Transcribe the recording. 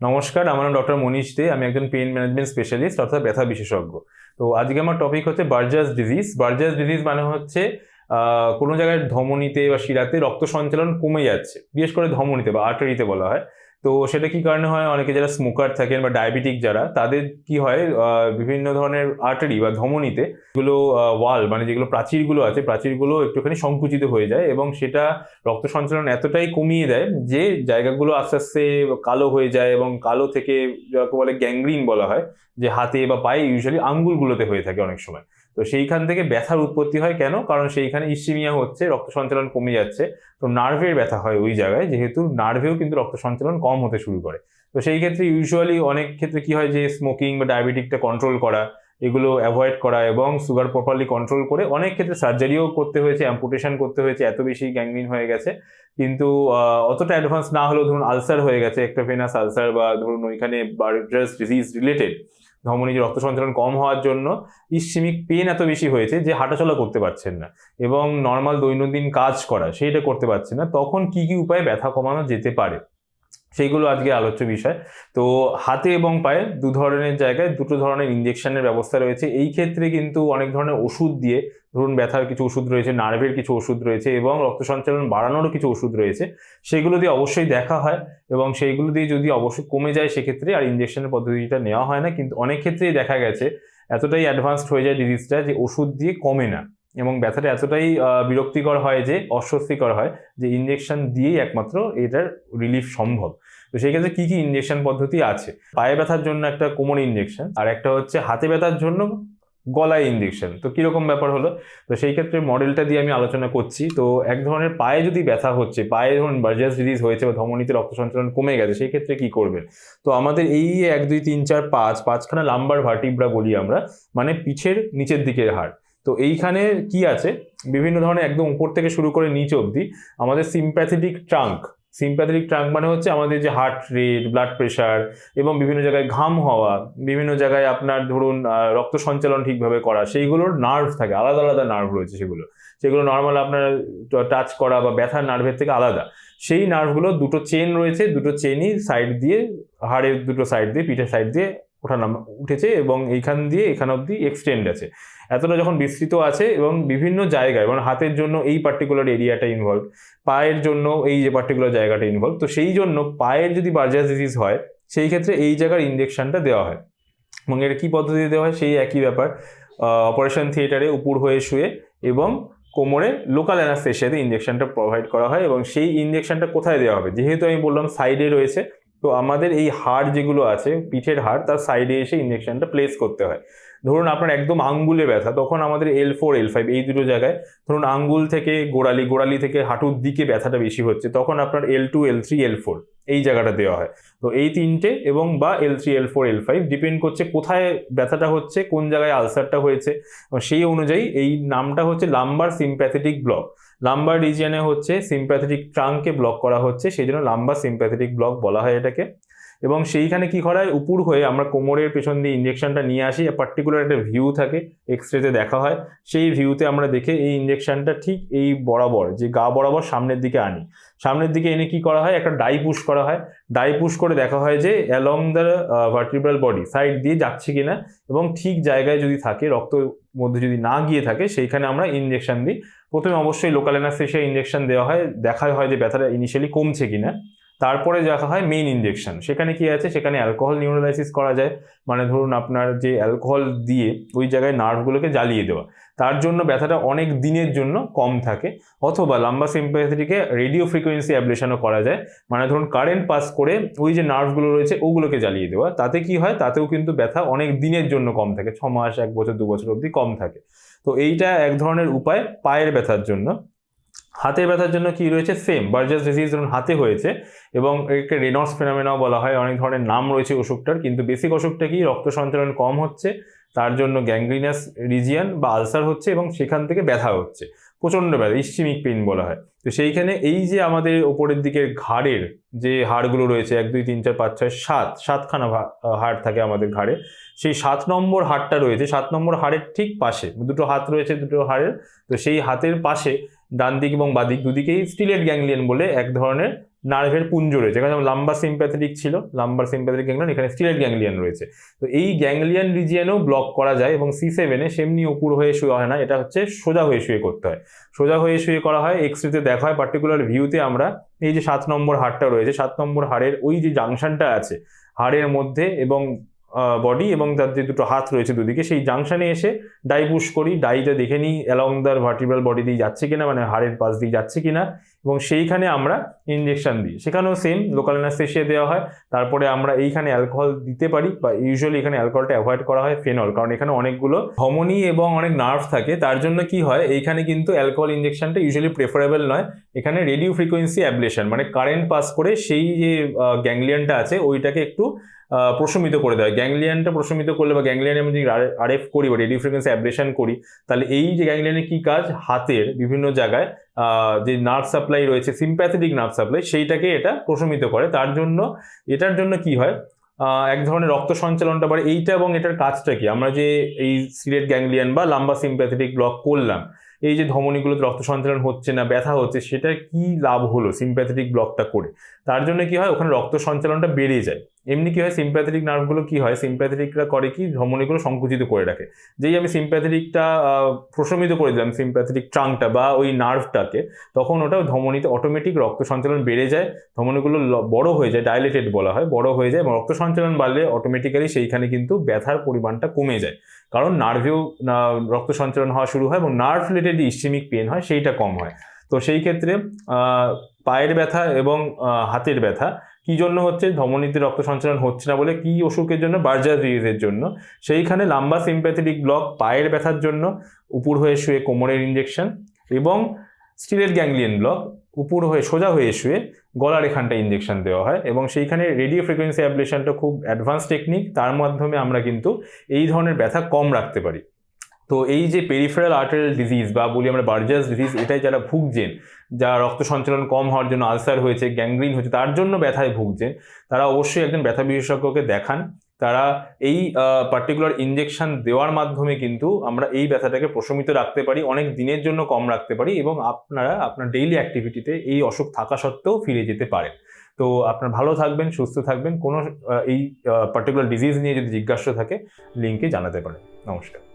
নমস্কার, আমার নাম ডক্টর মনীষ দে, আমি একজন পেইন ম্যানেজমেন্ট স্পেশালিস্ট অর্থাৎ ব্যথা বিশেষজ্ঞ তো আজকে আমার টপিক হচ্ছে বার্জাস ডিজিজ বার্জাস ডিজিজ মানে হচ্ছে কোনো জায়গায় ধমনীতে বা শিরাতে রক্ত সঞ্চালন কমে যাচ্ছে। বিশেষ করে ধমনীতে বা আর্টারিতে বলা হয়। তো সেটা কি কারণে হয়? অনেকে যারা স্মোকার থাকেন বা ডায়াবেটিক যারা, তাদের কি হয়? বিভিন্ন ধরনের আর্টারি বা ধমনীতে যেগুলো ওয়াল মানে যেগুলো প্রাচীরগুলো আছে, প্রাচীরগুলো একটুখানি সংকুচিত হয়ে যায় এবং সেটা রক্ত সঞ্চালন এতটাই কমিয়ে দেয় যে জায়গাগুলো আস্তে আস্তে কালো হয়ে যায় এবং কালো থেকে যাকে বলে গ্যাংগ্রিন বলা হয়, যে হাতে বা পায়ে ইউজুয়ালি আঙ্গুলগুলোতে হয়ে থাকে অনেক সময়। তো সেইখান থেকে ব্যথার উৎপত্তি হয় কেন? কারণ সেইখানে ইসিমিয়া হচ্ছে, রক্ত সঞ্চালন কমে যাচ্ছে। তো নার্ভের ব্যথা হয় ওই জায়গায়, যেহেতু নার্ভেও কিন্তু রক্ত সঞ্চালন কম হতে শুরু করে। তো সেই ক্ষেত্রে ইউজুয়ালি অনেক ক্ষেত্রে কি হয় যে স্মোকিং বা ডায়াবেটিকটা কন্ট্রোল করা, এগুলো অ্যাভয়েড করা এবং সুগার প্রপারলি কন্ট্রোল করে অনেক ক্ষেত্রে সার্জারিও করতে হয়েছে অ্যাম্পুটেশন করতে হয়েছে, এত বেশি গ্যাংগ্রিন হয়ে গেছে। কিন্তু অতটা অ্যাডভান্স না হলেও ধরুন আলসার হয়ে গেছে, একটা ভেনাস আলসার বা ধরুন ওইখানে বার্জাস ডিজিজ রিলেটেড ধমনী রক্ত সঞ্চালন কম হওয়ার জন্য ইসিমিক পেন এত বেশি হয়েছে যে হাঁটাচলা করতে পারছেন না এবং নর্মাল দৈনন্দিন কাজ করা, সেইটা করতে পারছেন না। তখন কি কি উপায়ে ব্যথা কমানো যেতে পারে? সেইগুলো আজকে আলোচ্য বিষয়। তো হাতে এবং পায়ে দু ধরনের জায়গায় দুটো ধরনের ইঞ্জেকশনের ব্যবস্থা রয়েছে। এই ক্ষেত্রে কিন্তু অনেক ধরনের ওষুধ দিয়ে ধরুন ব্যথার কিছু ওষুধ রয়েছে, নার্ভের কিছু ওষুধ রয়েছে এবং রক্ত সঞ্চালন বাড়ানোরও কিছু ওষুধ রয়েছে, সেগুলো দিয়ে অবশ্যই দেখা হয় এবং সেইগুলো দিয়ে যদি অবশ্যই কমে যায় সেক্ষেত্রে আর ইঞ্জেকশনের পদ্ধতিটা নেওয়া হয় না। কিন্তু অনেক ক্ষেত্রেই দেখা গেছে, এতটাই অ্যাডভান্সড হয়ে যায় ডিজিজটা যে ওষুধ দিয়ে কমে না এবং ব্যথাটা এতটাই বিরক্তিকর হয় যে, অস্বস্তিকর হয় যে ইঞ্জেকশন দিয়েই একমাত্র এটার রিলিফ সম্ভব। তো সেই ক্ষেত্রে কী কী ইঞ্জেকশন পদ্ধতি আছে? পায়ে ব্যথার জন্য একটা কোমর ইঞ্জেকশন আর একটা হচ্ছে হাতে ব্যথার জন্য গলায় ইঞ্জেকশন তো কীরকম ব্যাপার হলো? তো সেই ক্ষেত্রে মডেলটা দিয়ে আমি আলোচনা করছি। তো এক ধরনের পায়ে যদি ব্যথা হচ্ছে, পায়ে ধরুন বার্জাস ডিজিজ হয়েছে বা ধমনীতে রক্ত সঞ্চালন কমে গেছে, সেই ক্ষেত্রে কি করবেন তো আমাদের এই এক, দুই, তিন, চার, পাঁচ, পাঁচখানা লাম্বার ভার্টিব্রা বলি আমরা মানে পিঠের নিচের দিকের হাড়। তো এইখানে কি আছে? বিভিন্ন ধরনের একদম উপর থেকে শুরু করে নিচ অবধি আমাদের সিম্প্যাথেটিক ট্রাঙ্ক সিম্প্যাথেটিক ট্রাঙ্ক মানে হচ্ছে আমাদের যে হার্ট রেট ব্লাড প্রেশার এবং বিভিন্ন জায়গায় ঘাম হওয়া, বিভিন্ন জায়গায় আপনার ধরুন রক্ত সঞ্চালন ঠিকভাবে করা, সেইগুলোর নার্ভ থাকে, আলাদা আলাদা নার্ভ রয়েছে সেগুলো। সেগুলো নর্মাল আপনার টাচ করা বা ব্যথার নার্ভের থেকে আলাদা। সেই নার্ভগুলো দুটো চেন রয়েছে, দুটো চেনই সাইড দিয়ে হাড়ের দুটো সাইড দিয়ে, পিঠের সাইড দিয়ে ওঠা নামা উঠেছে এবং এইখান দিয়ে এখান অবধি এক্সটেন্ড আছে। এতটা যখন বিস্তৃত আছে এবং বিভিন্ন জায়গায় মানে হাতের জন্য এই পার্টিকুলার এরিয়াটা ইনভলভ পায়ের জন্য এই যে পার্টিকুলার জায়গাটা ইনভলভ তো সেই জন্য পায়ের যদি বার্জাস ডিজিজ হয়, সেই ক্ষেত্রে এই জায়গার ইঞ্জেকশনটা দেওয়া হয়। এবং এটা কী পদ্ধতি দেওয়া হয়? সেই একই ব্যাপার। অপারেশন থিয়েটারে উপর হয়ে শুয়ে এবং কোমরে লোকাল অ্যানাস্থেশিয়াতে ইঞ্জেকশনটা প্রোভাইড করা হয় এবং সেই ইঞ্জেকশনটা কোথায় দেওয়া হবে? যেহেতু আমি বললাম সাইডে রয়েছে তো আমাদের এই হাড় যেগুলো আছে, পিঠের হাড়, তার সাইডে এসে ইঞ্জেকশনটা প্লেস করতে হয়। ধরুন আপনার একদম আঙ্গুলে ব্যথা, তখন আমাদের এল ফোর এল ফাইভ এই দুটো জায়গায়, ধরুন আঙ্গুল থেকে গোড়ালি গোড়ালি থেকে হাঁটুর দিকে ব্যথাটা বেশি হচ্ছে, তখন আপনার L two L three L four এই জায়গাটা দেওয়া হয়। তো এই তিনটে এবং বা L three L four L five depend করছে কোথায় ব্যথাটা হচ্ছে, কোন জায়গায় আলসারটা হয়েছে। সেই অনুযায়ী এই নামটা হচ্ছে লাম্বার সিম্প্যাথেটিক ব্লক। লাম্বার রিজিয়নে হচ্ছে সিম্প্যাথেটিক ট্রাঙ্ককে ব্লক করা হচ্ছে, সেই জন্য লাম্বার সিম্প্যাথেটিক ব্লক বলা হয় এটাকে। এবং সেইখানে কি করা হয় উপর হয়ে আমরা কোমরের পেছন দিয়ে ইঞ্জেকশনটা নিয়ে আসি পার্টিকুলার একটা ভিউ থাকে এক্স রেতে দেখা হয়। সেই ভিউতে আমরা দেখে এই ইঞ্জেকশনটা ঠিক এই বরাবর, যে গা বরাবর সামনের দিকে আনি। সামনের দিকে এনে কি করা হয়? একটা ডাই পুশ করা হয়। ডাই পুশ করে দেখা হয় যে along the vertebral body side দিয়ে যাচ্ছে কিনা এবং ঠিক জায়গায় যদি থাকে, রক্ত মধ্যে যদি না গিয়ে থাকে, সেইখানে আমরা ইঞ্জেকশন দিই। প্রথমে অবশ্যই লোকাল অ্যানাস্থেশিয়া ইঞ্জেকশন দেওয়া হয়। দেখা হয় যে ব্যথাটা ইনিশিয়ালি কমছে কিনা। তারপরে দেখা হয় মেইন ইঞ্জেকশন সেখানে কি আছে? সেখানে অ্যালকোহল নিউরোলাইসিস করা যায়। মানে ধরুন আপনার যে অ্যালকোহল দিয়ে ওই জায়গায় নার্ভগুলোকে জ্বালিয়ে দেওয়া। তার জন্য ব্যথাটা অনেক দিনের জন্য কম থাকে। অথবা লাম্বা সিম্প্যাথেটিকে রেডিও ফ্রিকোয়েন্সি অ্যাবলেশনও করা যায়। মানে ধরুন কারেন্ট পাস করে ওই যে নার্ভগুলো রয়েছে ওগুলোকে জ্বালিয়ে দেওয়া। তাতে কি হয়? তাতেও কিন্তু ব্যথা অনেক দিনের জন্য কম থাকে। ছ মাস, এক বছর, দু বছর অবধি কম থাকে। তো এইটা এক ধরনের উপায় পায়ের ব্যথার জন্য। হাতের ব্যথার জন্য কি রয়েছে? সেম বার্জাস ডিজিজ ধরুন হাতে হয়েছে এবং একে রেনস ফেনামেনাও বলা হয়। অনেক ধরনের নাম রয়েছে অসুখটার কিন্তু বেসিক অসুখটা কি? রক্ত সঞ্চালন কম হচ্ছে, তার জন্য গ্যাংগ্রিনাস রিজিয়ান বা আলসার হচ্ছে এবং সেখান থেকে ব্যথা হচ্ছে। প্রচণ্ড ব্যথা ইস্টিমিক পেইন বলা হয়। তো সেইখানে এই যে আমাদের ওপরের দিকের ঘাড়ের যে হাড়গুলো রয়েছে, এক, দুই, তিন, চার, পাঁচ, ছয়, সাত, সাতখানা হাড় থাকে আমাদের ঘাড়ে, সেই সাত নম্বর হাড়টা রয়েছে, সাত নম্বর হাড়ের ঠিক পাশে, দুটো হাত রয়েছে দুটো হাড়ের, তো সেই হাতের পাশে ডান দিক এবং বাদিক দুদিকেই স্টিলেট গ্যাংলিয়ন বলে এক ধরনের নার্ভের পুঞ্জ রয়েছে। এখানে যেমন লাম্বার সিম্প্যাথেটিক ছিল, লাম্বার সিম্প্যাথেটিক গ্যাংলিয়ন, এখানে স্টিলেট গ্যাংলিয়ন রয়েছে। তো এই গ্যাংলিয়ন রিজিয়নেও ব্লক করা যায় এবং সি সেভেনে সেমনি উপর হয়ে শুয়ে হয় না, এটা হচ্ছে সোজা হয়ে শুয়ে করতে হয়। সোজা হয়ে শুয়ে করা হয় এক্স রেতে দেখা হয় পার্টিকুলার ভিউতে আমরা এই যে সাত নম্বর হাড়টা রয়েছে, সাত নম্বর হাড়ের ওই যে জাংশনটা আছে, হাড়ের মধ্যে এবং বডি এবং তার যে দুটো হাত রয়েছে দুদিকে, সেই জাংশনে এসে ডাই পুশ করি ডাইটা দেখে নিই অ্যালং দ্য ভার্টিব্রাল বডি দিয়ে যাচ্ছে কিনা মানে হাড়ের পাশ দিয়ে যাচ্ছে কিনা। এবং সেইখানে আমরা ইঞ্জেকশন দিই। সেখানেও সেম লোকাল অ্যানাস্থেশিয়া দেওয়া হয়। তারপরে আমরা এইখানে অ্যালকোহল দিতে পারি বা ইউজুয়ালি এখানে অ্যালকোহলটা অ্যাভয়েড করা হয় ফেনল কারণ এখানে অনেকগুলো ধমনী এবং অনেক নার্ভ থাকে। তার জন্য কি হয়, এইখানে কিন্তু অ্যালকোহল ইঞ্জেকশনটা ইউজুয়ালি প্রেফারেবল নয়। এখানে রেডিও ফ্রিকোয়েন্সি অ্যাবলেশন মানে কারেন্ট পাস করে সেই যে গ্যাংলিয়ানটা আছে, ওইটাকে একটু প্রশমিত করে দেয় গ্যাংলিয়ানটা প্রশমিত করলে বা গ্যাংলিয়ানে আমি যদি আর, আরএফ করি বা রেডিও ফ্রিকোয়েন্সি অ্যাবলেশন করি, তাহলে এই যে গ্যাংলিয়ানের কি কাজ? হাতের বিভিন্ন জায়গায় যে নার্ভ সাপ্লাই রয়েছে সিম্প্যাথেটিক নার্ভ সাপ্লাই সেইটাকে এটা প্রশমিত করে। তার জন্য, এটার জন্য কি হয়? এক ধরনের রক্ত সঞ্চালনটা বাড়ে। এইটা এবং এটার কাজটা কি? আমরা যে এই সিলেট গ্যাংলিয়ান বা লাম্বা সিম্প্যাথেটিক ব্লক করলাম এই যে ধমনীগুলোতে রক্ত সঞ্চালন হচ্ছে না, ব্যথা হচ্ছে সেটার কি লাভ হলো সিম্প্যাথেটিক ব্লকটা করে? তার জন্য কি হয়, ওখানে রক্ত সঞ্চালনটা বেড়ে যায়। এমনি কি হয় সিম্প্যাথেটিক নার্ভগুলো কি হয় সিম্প্যাথেটিকরা করে কি, ধমনীগুলো সংকুচিত করে রাখে। যেই আমি সিম্প্যাথেটিকটা প্রশমিত করে দিলাম সিম্প্যাথেটিক ট্রাঙ্কটা বা ওই নার্ভটাকে তখন ওটা ধমনীতে অটোমেটিক রক্ত সঞ্চালন বেড়ে যায়, ধমনীগুলো বড় হয়ে যায় ডাইলেটেড বলা হয়, বড় হয়ে যায় রক্ত সঞ্চালন বাড়লে অটোমেটিক্যালি সেইখানে কিন্তু ব্যথার পরিমাণটা কমে যায়। কারণ নার্ভেও রক্ত সঞ্চালন হওয়া শুরু হয় এবং নার্ভ রিলেটেড ইস্টেমিক পেন হয় সেইটা কম হয়। তো সেই ক্ষেত্রে পায়ের ব্যথা এবং হাতের ব্যথা কি জন্য হচ্ছে? ধমনীতে রক্ত সঞ্চালন হচ্ছে না বলে কি অসুখের জন্য? বার্জার ডিজিজের জন্য। সেইখানে লাম্বা সিম্প্যাথেটিক ব্লক পায়ের ব্যথার জন্য, উপর হয়ে শুয়ে কোমরের ইঞ্জেকশন এবং স্টিলের গ্যাংলিয়ন ব্লক উপর হয়ে সোজা হয়ে শুয়ে গলার এখানটা ইঞ্জেকশন দেওয়া হয় এবং সেইখানে রেডিও ফ্রিকোয়েন্সি অ্যাবলেশনটা খুব অ্যাডভান্স টেকনিক তার মাধ্যমে আমরা কিন্তু এই ধরনের ব্যথা কম রাখতে পারি। তো এই যে পেরিফেরাল আর্টারিয়াল ডিজিজ বা বলি আমরা বার্জাস ডিজিজ এটাই যারা ভুগছেন যা রক্ত সঞ্চালন কম হওয়ার জন্য আলসার হয়েছে গ্যাংগ্রিন হয়েছে, তার জন্য ব্যথায় ভুগছেন, তারা অবশ্যই একজন ব্যথা বিশেষজ্ঞকে দেখান। তারা এই পার্টিকুলার ইঞ্জেকশন দেওয়ার মাধ্যমে কিন্তু আমরা এই ব্যথাটাকে প্রশমিত রাখতে পারি, অনেক দিনের জন্য কম রাখতে পারি এবং আপনারা আপনার ডেইলি অ্যাক্টিভিটিতে এই অসুখ থাকা সত্ত্বেও ফিরে যেতে পারেন। তো আপনার ভালো থাকবেন, সুস্থ থাকবেন, কোনো এই পার্টিকুলার ডিজিজ নিয়ে যদি জিজ্ঞাসা থাকে লিঙ্কে জানাতে পারেন। নমস্কার।